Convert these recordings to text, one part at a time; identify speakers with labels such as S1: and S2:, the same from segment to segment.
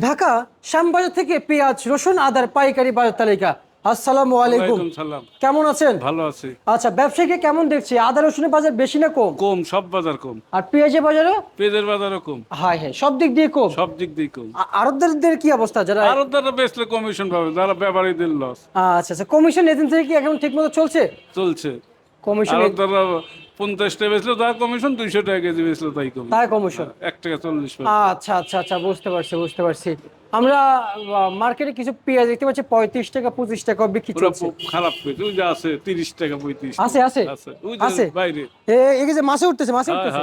S1: ঢাকা শ্যামবাজার থেকে পেঁয়াজ রসুন আদার পাইকারি বাজার তালিকা। আসসালামু আলাইকুম।
S2: সালাম।
S1: কেমন আছেন?
S2: ভালো আছি।
S1: আচ্ছা ব্যবসায়ীকে কেমন দেখছি? আদা রসুনের বাজার বেশি না কম?
S2: কম সব বাজার কম।
S1: আর পেঁয়াজের বাজারও?
S2: পেঁয়াজের বাজারও কম।
S1: হাই হ্যাঁ সব দিক দিয়ে কম?
S2: সব দিক দিয়ে কম।
S1: আ- আড়তদারদের কি অবস্থা? যারা
S2: আরও তারা বেচলে কমিশন পাবে যারা ব্যাপারীদের লস
S1: আচ্ছা আচ্ছা কমিশন এজেন্সি কি এখন ঠিক মতো চলছে?
S2: চলছে।
S1: কমিশন
S2: তারা পঞ্চাশটা বেচলো তার কমিশন দুইশো টাকা কেজি বেচলো তাই কমিশন।
S1: তাই কমিশন?
S2: এক টাকা চল্লিশ
S1: আচ্ছা আচ্ছা আচ্ছা বুঝতে পারছি বুঝতে পারছি। আমরা মার্কেটে কিছু পেঁয়াজ দেখতে পাচ্ছি পঁয়ত্রিশ টাকা পঁচিশ টাকা বিক্রি চলছে
S2: খারাপ পেয়েছে ওই যে আছে তিরিশ টাকা পঁয়ত্রিশ
S1: আছে আছে
S2: আছে বাইরে।
S1: এই যে মাছে উঠতেছে মাছে
S2: হ্যাঁ
S1: উঠতেছে।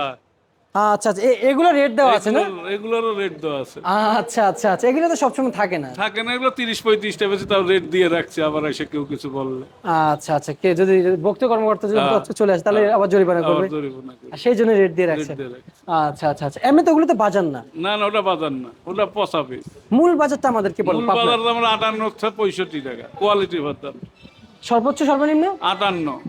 S1: আচ্ছা আচ্ছা এগুলো রেট দেওয়া আছে না?
S2: এগুলোর- এগুলোরও রেট দেওয়া আছে।
S1: আচ্ছা আচ্ছা আচ্ছা এগুলো তো সবসময় থাকে না।
S2: থাকে না এগুলো তিরিশ পঁয়ত্রিশটা বেশি তাও রেট দিয়ে রাখছে আবার এসে কেউ কিছু বললে।
S1: আচ্ছা আচ্ছা কে যদি ভক্ত কর্মকর্তা যদি চলে আসে তাহলে আবার জরিমানা করবে? সেই জন্য রেট দিয়ে রাখছে। আচ্ছা আচ্ছা আচ্ছা এমনি তো ওগুলো তো বাজার না।
S2: না না ওটা বাজার না ওটা পচাবে
S1: মূল বাজারটা আমাদেরকে বলুন
S2: মূল বাজার হলো আটান্ন পঁয়ষট্টি টাকা কোয়ালিটি দাম
S1: সর্বোচ্চ সর্বনিম্ন?
S2: আটান্ন।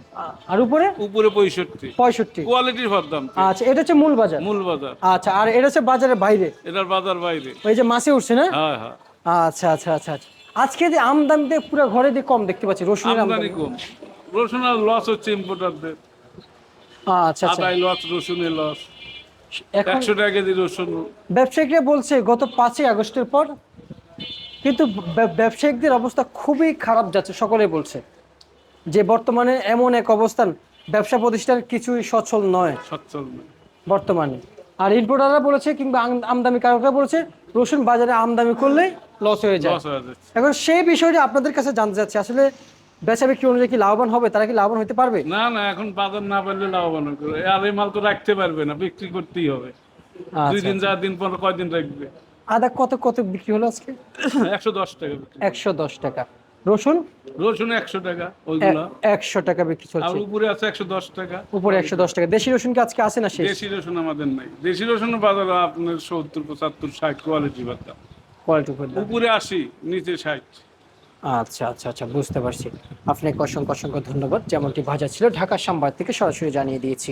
S1: আর উপরে?
S2: উপরে পঁয়ষট্টি।
S1: পঁয়ষট্টি।
S2: কোয়ালিটির দাম
S1: আচ্ছা এটা হচ্ছে মূল বাজার?
S2: মূল বাজার।
S1: আচ্ছা আর এটা হচ্ছে বাজারের বাইরে?
S2: এটার বাজার বাইরে।
S1: ওই যে মাছে উঠছে না?
S2: হ্যাঁ হ্যাঁ।
S1: আচ্ছা আচ্ছা আচ্ছা আচ্ছা। আজকে যে আমদানিতে পুরো ঘরে দিয়ে কম দেখতে পাচ্ছি রসুনের
S2: আমদানি। কম। রসুন লস হচ্ছে ইম্পোর্টারদের
S1: আচ্ছা আচ্ছা।
S2: লস রসুনের লস। একশো টাকা কেজি রসুন।
S1: ব্যবসায়িকরা বলছে গত পাঁচই আগস্টের পর কিন্তু ব্য- ব্যবসায়িকদের অবস্থা খুবই খারাপ যাচ্ছে সকলে বলছে। যে বর্তমানে এমন এক অবস্থান ব্যবসা প্রতিষ্ঠান কিছুই সচল নয়।
S2: সচ্ছল নয়।
S1: বর্তমানে। আর ইম্পোর্টাররা বলেছে কিংবা আমদানি কারকরা বলেছে রসুন বাজারে আমদানি করলে লস হয়ে যায়। এখন সেই বিষয়টি আপনাদের কাছে জানতে চাচ্ছি আসলে বেচা বিক্রি অনুযায়ী কি লাভবান হবে? তারা কি লাভবান হতে পারবে?
S2: না না এখন বাজার না পারলে লাভবান হবে আর এই মাল তো রাখতে পারবে না বিক্রি করতেই হবে। দুই
S1: আচ্ছা
S2: দিন চার দিন পর কয়দিন রাখবে?
S1: আদা কত কত বিক্রি হলো আজকে?
S2: একশো দশ টাকা
S1: একশো দশ টাকা। রসুন?
S2: রসুন একশো টাকা ওইগুলা।
S1: একশো টাকা বিক্রি
S2: আর
S1: চলছে
S2: উপরে আছে একশো দশ টাকা।
S1: উপরে একশো দশ টাকা। দেশি রসুন কি আজকে আছে না
S2: দেশি রসুন আমাদের নাই। দেশি রসুনের বাজার আপনার সত্তর পঁচাত্তর ষাট কোয়ালিটি বার্তা
S1: কোয়ালিটি উপরে
S2: উপরে আশি নিচে ষাট।
S1: আচ্ছা আচ্ছা আচ্ছা বুঝতে পারছি। আপনাকে অসংখ্য অসংখ্য ধন্যবাদ। যেমনটি ভাজা ছিল ঢাকা সাম্বাদ থেকে সরাসরি জানিয়ে দিয়েছি।